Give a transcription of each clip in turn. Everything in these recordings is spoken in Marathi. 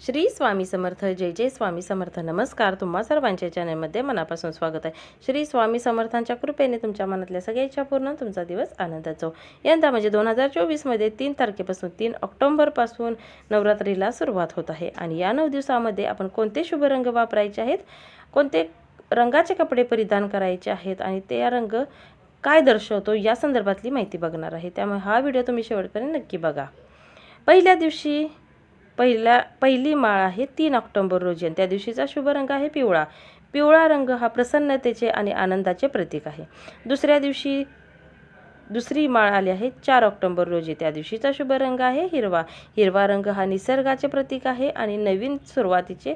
श्री स्वामी समर्थ जय जय स्वामी समर्थ. नमस्कार तुम्हा सर्वांच्या चॅनलमध्ये मनापासून स्वागत आहे. श्री स्वामी समर्थांच्या कृपेने तुमच्या मनातल्या सगळ्या इच्छा पूर्ण तुमचा दिवस आनंदाचो हो. यंदा म्हणजे दोन हजार चोवीसमध्ये तीन तारखेपासून तीन ऑक्टोंबरपासून नवरात्रीला सुरुवात होत आहे. आणि या नऊ दिवसामध्ये आपण कोणते शुभ रंग वापरायचे आहेत? कोणते रंगाचे कपडे परिधान करायचे आहेत? आणि ते रंग काय दर्शवतो या संदर्भातली माहिती बघणार आहे. त्यामुळे हा व्हिडिओ तुम्ही शेवटपर्यंत नक्की बघा. पहिल्या दिवशी पहिल्या पहिली माळ आहे तीन ऑक्टोंबर रोजी आणि त्या दिवशीचा शुभ रंग आहे पिवळा. पिवळा रंग हा प्रसन्नतेचे आणि आनंदाचे प्रतीक आहे. दुसऱ्या दिवशी दुसरी माळ आली आहे चार ऑक्टोंबर रोजी. त्या दिवशीचा शुभ रंग आहे हिरवा. हिरवा रंग हा निसर्गाचे प्रतीक आहे आणि नवीन सुरुवातीचे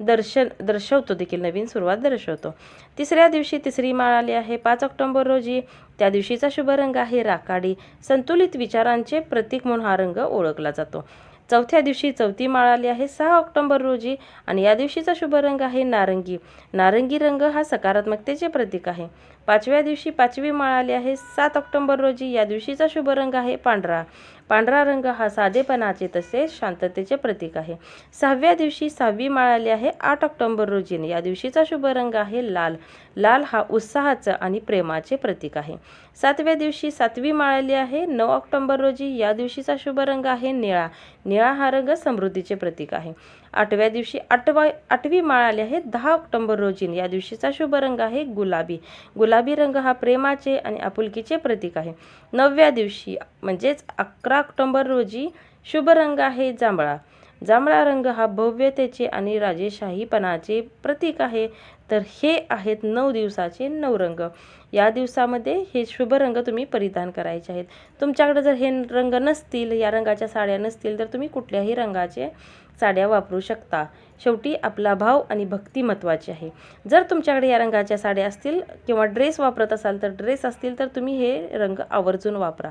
दर्शन दर्शवतो देखील नवीन सुरुवात दर्शवतो. तिसऱ्या दिवशी तिसरी माळ आली आहे पाच ऑक्टोंबर रोजी. त्या दिवशीचा शुभ रंग आहे राखाडी. संतुलित विचारांचे प्रतीक म्हणून हा रंग ओळखला जातो. चौथ्या दिवशी चौथी माळ आली आहे सहा ऑक्टोंबर रोजी. आणि या दिवशीचा शुभ रंग आहे नारंगी. नारंगी रंग हा सकारात्मकतेचे प्रतीक आहे. पाचव्या दिवशी पाचवी माळ आली आहे सात ऑक्टोंबर रोजी. या दिवशीचा शुभ रंग आहे पांढरा. पांढरा रंग हा साधेपणाचे तसेच शांततेचे प्रतीक आहे. सहाव्या दिवशी सहावी माळ आली आहे आठ ऑक्टोंबर रोजीने या दिवशीचा शुभ रंग आहे लाल. लाल हा उत्साहाचं आणि प्रेमाचे प्रतीक आहे. सातव्या दिवशी सातवी माळ आली आहे नऊ ऑक्टोंबर रोजी. या दिवशीचा शुभ रंग आहे निळा. निळा हा रंग समृद्धीचे प्रतीक आहे. आठव्या दिवशी आठवा आठवी माळ आली आहे दहा ऑक्टोंबर रोजी. या दिवशीचा शुभ रंग आहे गुलाबी. गुलाबी रंग हा प्रेमाचे आणि आपुलकीचे प्रतीक आहे. नवव्या दिवशी म्हणजेच अकरा ऑक्टोंबर रोजी शुभ रंग आहे जांभळा. जांभळा रंग हा भव्यतेचे आणि राजेशाहीपणाचे प्रतीक आहे. तर हे आहेत नऊ दिवसाचे नऊ रंग. या दिवसामध्ये हे शुभ रंग तुम्ही परिधान करायचे आहेत. तुमच्याकडे जर हे रंग नसतील या रंगाच्या साड्या नसतील तर तुम्ही कुठल्याही रंगाचे साड्या वापरू शकता. शेवटी आपला भाव आणि भक्ती महत्त्वाची आहे. जर तुमच्याकडे या रंगाच्या साड्या असतील किंवा ड्रेस वापरत असाल तर ड्रेस असतील तर तुम्ही हे रंग आवर्जून वापरा.